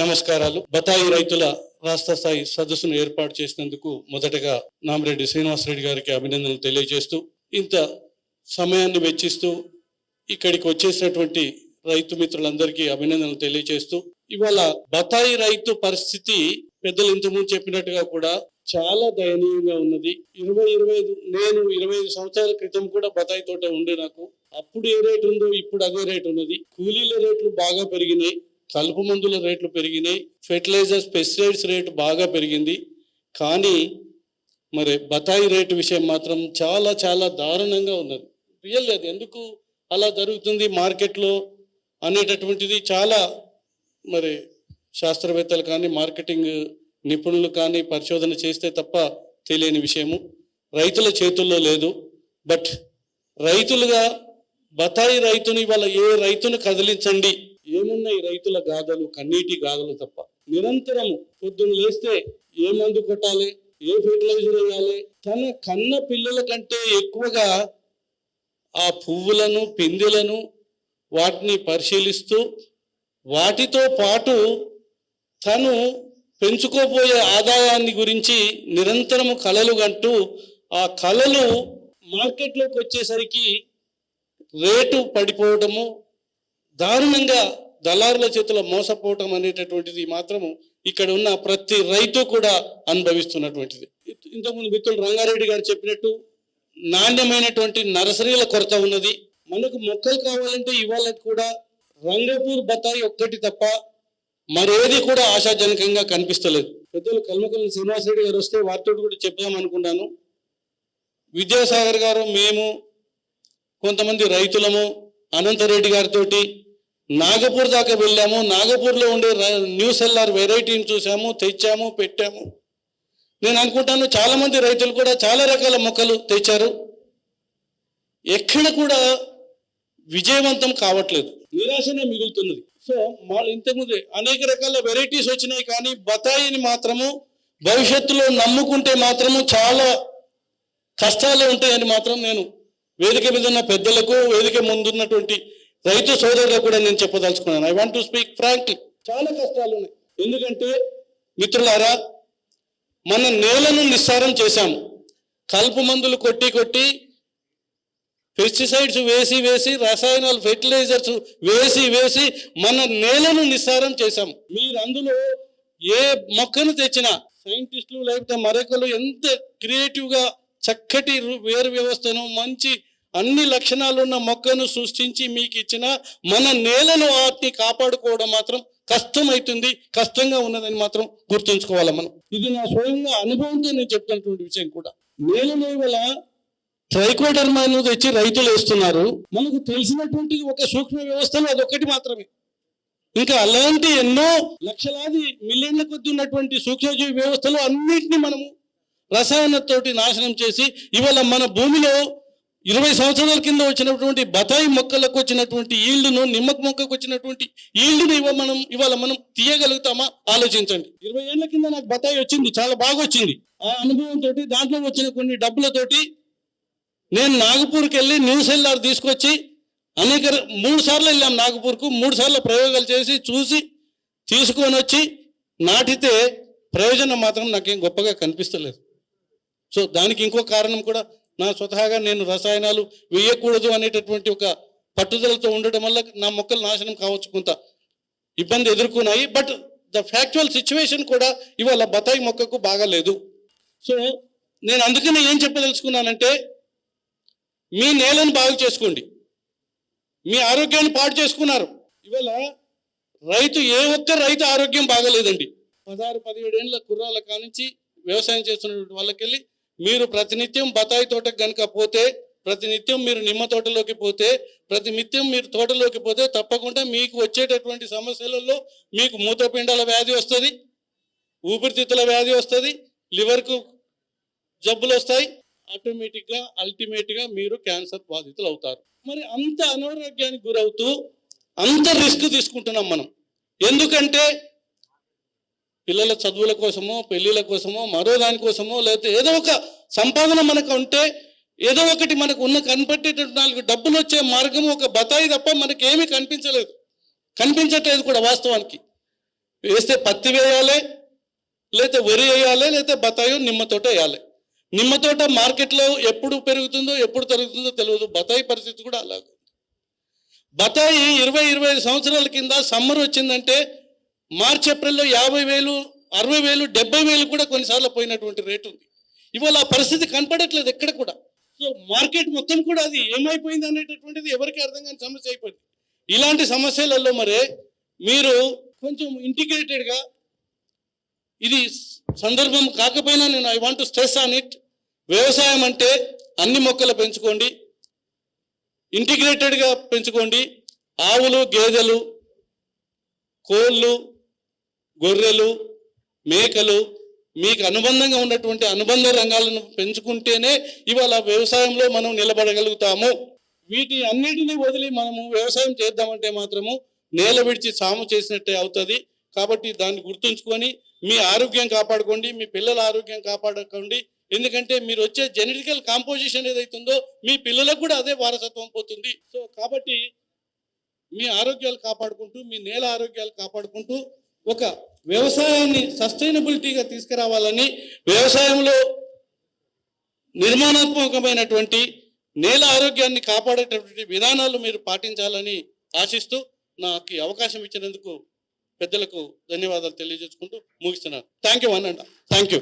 నమస్కారాలు. బతాయి రైతుల రాష్ట్ర స్థాయి సదస్సును ఏర్పాటు చేసినందుకు మొదటగా నామిరెడ్డి శ్రీనివాసరెడ్డి గారికి అభినందనలు తెలియజేస్తూ ఇంత సమయాన్ని వెచ్చిస్తూ ఇక్కడికి వచ్చేసినటువంటి రైతు మిత్రులందరికీ అభినందనలు తెలియజేస్తూ ఇవాళ బతాయి రైతు పరిస్థితి పెద్దలు ఇంతకుముందు చెప్పినట్టుగా కూడా చాలా దయనీయంగా ఉన్నది. ఇరవై ఇరవై ఐదు నేను ఇరవై ఐదు సంవత్సరాల క్రితం కూడా బతాయి తోట ఉండే నాకు. అప్పుడు ఏ రేటు ఉందో ఇప్పుడు అదే రేటు ఉన్నది. కూలీల రేట్లు బాగా పెరిగినాయి. కలుపు మందుల రేట్లు పెరిగినాయి ఫెర్టిలైజర్స్ పెస్టిసైడ్స్ రేటు బాగా పెరిగింది. కానీ మరి బతాయి రేటు విషయం మాత్రం చాలా చాలా దారుణంగా ఉన్నది. రియల్ అది. ఎందుకు అలా జరుగుతుంది? మార్కెట్లో అనేటటువంటిది చాలా మరి శాస్త్రవేత్తలు కానీ మార్కెటింగ్ నిపుణులు కానీ పరిశోధన చేస్తే తప్ప తెలియని విషయము. రైతుల చేతుల్లో లేదు. బట్ రైతులుగా బతాయి రైతుని వాళ్ళ ఏ రైతును కదిలించండి? ఉన్నాయి రైతుల గాథలు కన్నీటి గాథలు తప్ప నిరంతరము పొద్దున్న లేస్తే ఏ మందు కొట్టాలి ఏ ఫెర్టిలైజర్ వేయాలి? తన కన్న పిల్లల కంటే ఎక్కువగా ఆ పువ్వులను పిందెలను వాటిని పరిశీలిస్తూ వాటితో పాటు తను పెంచుకోబోయే ఆదాయాన్ని గురించి నిరంతరము కలలు కంటూ ఆ కళలు మార్కెట్లోకి వచ్చేసరికి రేటు పడిపోవడము దారుణంగా దళారుల చేతిలో మోసపోవటం అనేటటువంటిది మాత్రము ఇక్కడ ఉన్న ప్రతి రైతు కూడా అనుభవిస్తున్నటువంటిది. ఇంతకుముందు మిత్రులు రంగారెడ్డి గారు చెప్పినట్టు నాణ్యమైనటువంటి నర్సరీల కొరత ఉన్నది. మనకు మొక్కలు కావాలంటే ఇవాళ కూడా రంగపూర్ బతాయి ఒక్కటి తప్ప మరేది కూడా ఆశాజనకంగా కనిపిస్తలేదు. పెద్దలు కల్మకల్ శ్రీనివాసరెడ్డి గారు వస్తే వారితో కూడా చెప్దాం అనుకున్నాను విద్యాసాగర్ గారు మేము కొంతమంది రైతులము అనంతరెడ్డి గారితోటి నాగపూర్ దాకా వెళ్ళాము. నాగపూర్లో ఉండే న్యూస్ న్యూ సెల్లార్ వెరైటీని చూసాము తెచ్చాము పెట్టాము. నేను అనుకుంటాను చాలామంది రైతులు కూడా చాలా రకాల మొక్కలు తెచ్చారు. ఎక్కడ కూడా విజయవంతం కావట్లేదు. నిరాశనే మిగులుతున్నది. సో మా ఇంతకుముందే అనేక రకాల వెరైటీస్ వచ్చినాయి కానీ బతాయిని మాత్రము భవిష్యత్తులో నమ్ముకుంటే మాత్రము చాలా కష్టాలు ఉంటాయని మాత్రం నేను వేదిక మీద ఉన్న పెద్దలకు వేదిక ముందున్నటువంటి రైతు సోదరులకు కూడా నేను చెప్పదలుచుకున్నాను. I want to speak frankly చాలా కష్టాలు ఉన్నాయి. ఎందుకంటే మిత్రులారా మన నేలను నిస్సారం చేశాము. కలుపు మందులు కొట్టి కొట్టి పెస్టిసైడ్స్ వేసి వేసి రసాయనాలు ఫెర్టిలైజర్స్ వేసి వేసి మన నేలను నిస్సారం చేశాం మీరు అందులో ఏ మొక్కను తెచ్చినా సైంటిస్టులు లేకపోతే మరొకరు ఎంత క్రియేటివ్గా చక్కటి వేరు వ్యవస్థను మంచి అన్ని లక్షణాలున్న మొక్కను సృష్టించి మీకు ఇచ్చిన మన నేలను వాటిని కాపాడుకోవడం మాత్రం కష్టమవుతుంది కష్టంగా ఉన్నదని మాత్రం గుర్తుంచుకోవాలి మనం. ఇది నా స్వయంగా అనుభవంతో నేను చెప్తున్నటువంటి విషయం కూడా. నేలను వల్ల ట్రైకోడర్మాను తెచ్చి రైతులు వేస్తున్నారు. మనకు తెలిసినటువంటి ఒక సూక్ష్మ వ్యవస్థలో అదొక్కటి మాత్రమే. ఇంకా అలాంటి ఎన్నో లక్షలాది మిలియన్ల కొద్ది ఉన్నటువంటి సూక్ష్మజీవి వ్యవస్థలు అన్నింటినీ మనము రసాయనతోటి నాశనం చేసి ఇవాళ మన భూమిలో ఇరవై సంవత్సరాల కింద వచ్చినటువంటి బతాయి మొక్కలకు వచ్చినటువంటి ఈల్డును నిమ్మక మొక్కకు వచ్చినటువంటి ఈల్డును ఇవ్వ మనం ఇవాళ మనం తీయగలుగుతామా? ఆలోచించండి. ఇరవై ఏళ్ళ కింద నాకు బతాయి వచ్చింది చాలా బాగా వచ్చింది. ఆ అనుభవంతో దాంట్లో వచ్చిన కొన్ని డబ్బులతోటి నేను నాగపూర్కి వెళ్ళి న్యూస్ సెల్లార్ తీసుకొచ్చి అనేక మూడు సార్లు వెళ్ళాం నాగపూర్కు మూడు సార్లు ప్రయోగాలు చేసి చూసి తీసుకొని వచ్చి నాటితే ప్రయోజనం మాత్రం నాకేం గొప్పగా కనిపిస్తలేదు. సో దానికి ఇంకో కారణం కూడా నా స్వతహాగా నేను రసాయనాలు వేయకూడదు అనేటటువంటి ఒక పట్టుదలతో ఉండటం వల్ల నా మొక్కలు నాశనం కావచ్చు కొంత ఇబ్బంది ఎదుర్కొన్నాయి. బట్ ద ఫ్యాక్చువల్ సిచ్యువేషన్ కూడా ఇవాళ బతాయి మొక్కకు బాగాలేదు సో నేను అందుకనే ఏం చెప్పదలుచుకున్నానంటే మీ నేలను బాగు చేసుకోండి. మీ ఆరోగ్యాన్ని పాడు చేసుకున్నారు. ఇవాళ రైతు ఏ ఒక్క రైతు ఆరోగ్యం బాగలేదండి. పదహారు పదిహేడు ఏళ్ళ కుర్రాల కానించి వ్యవసాయం చేస్తున్నటువంటి వాళ్ళకెళ్ళి మీరు ప్రతినిత్యం బతాయి తోటకు గనుక పోతే ప్రతినిత్యం మీరు నిమ్మ తోటలోకి పోతే ప్రతినిత్యం మీరు తోటలోకి పోతే తప్పకుండా మీకు వచ్చేటటువంటి సమస్యలలో మీకు మూత్రపిండాల వ్యాధి వస్తుంది ఊపిరితిత్తుల వ్యాధి వస్తుంది లివర్కు జబ్బులు వస్తాయి. ఆటోమేటిక్గా అల్టిమేట్గా మీరు క్యాన్సర్ బాధితులు అవుతారు. మరి అంత అనారోగ్యానికి గురవుతూ అంత రిస్క్ తీసుకుంటున్నాం మనం. ఎందుకంటే పిల్లల చదువుల కోసమో పెళ్ళిళ్ళ కోసమో మరో దానికోసమో లేకపోతే ఏదో ఒక సంపాదన మనకు ఉంటే ఏదో ఒకటి మనకు ఉన్న కనిపెట్టేటటువంటి నాలుగు డబ్బులు వచ్చే మార్గం ఒక బతాయి తప్ప మనకి ఏమీ కనిపించలేదు. కనిపించట్లేదు కూడా వాస్తవానికి. వేస్తే పత్తి వేయాలి లేకపోతే వరి వేయాలి లేకపోతే బతాయి నిమ్మ తోట వేయాలి. నిమ్మ తోట మార్కెట్లో ఎప్పుడు పెరుగుతుందో ఎప్పుడు తరుగుతుందో తెలియదు. బతాయి పరిస్థితి కూడా అలాగే బతాయి ఇరవై ఇరవై ఐదు సంవత్సరాల కింద సమ్మర్ వచ్చిందంటే మార్చి ఏప్రిల్లో యాభై వేలు అరవై వేలు డెబ్బై వేలు కూడా కొన్నిసార్లు పోయినటువంటి రేటు ఉంది. ఇవాళ ఆ పరిస్థితి కనపడట్లేదు ఎక్కడ కూడా. సో మార్కెట్ మొత్తం కూడా అది ఏమైపోయింది అనేటటువంటిది ఎవరికి అర్థం కాని సమస్య అయిపోయింది. ఇలాంటి సమస్యలలో మరే మీరు కొంచెం ఇంటిగ్రేటెడ్గా ఇది సందర్భం కాకపోయినా నేను I want stress on it. వ్యవసాయం అంటే అన్ని మొక్కలు పెంచుకోండి. ఇంటిగ్రేటెడ్గా పెంచుకోండి. ఆవులు గేదెలు కోళ్ళు గొర్రెలు మేకలు మీకు అనుబంధంగా ఉన్నటువంటి అనుబంధ రంగాలను పెంచుకుంటేనే ఇవాళ వ్యవసాయంలో మనం నిలబడగలుగుతాము. వీటి అన్నిటిని వదిలి మనము వ్యవసాయం చేద్దామంటే మాత్రము నేల విడిచి సాము చేసినట్టే అవుతుంది. కాబట్టి దాన్ని గుర్తుంచుకొని మీ ఆరోగ్యం కాపాడుకోండి మీ పిల్లల ఆరోగ్యం కాపాడుకోండి. ఎందుకంటే మీరు వచ్చే జెనెటికల్ కాంపోజిషన్ ఏదైతుందో మీ పిల్లలకు కూడా అదే వారసత్వం పోతుంది. సో కాబట్టి మీ ఆరోగ్యాలు కాపాడుకుంటూ మీ నేల ఆరోగ్యాలు కాపాడుకుంటూ ఒక వ్యవసాయాన్ని సస్టైనబిలిటీగా తీసుకురావాలని వ్యవసాయంలో నిర్మాణాత్మకమైనటువంటి నేల ఆరోగ్యాన్ని కాపాడేటటువంటి విధానాలు మీరు పాటించాలని ఆశిస్తూ నాకు అవకాశం ఇచ్చినందుకు పెద్దలకు ధన్యవాదాలు తెలియజేసుకుంటూ ముగిస్తున్నాను. థ్యాంక్ యూ అనండి థ్యాంక్ యూ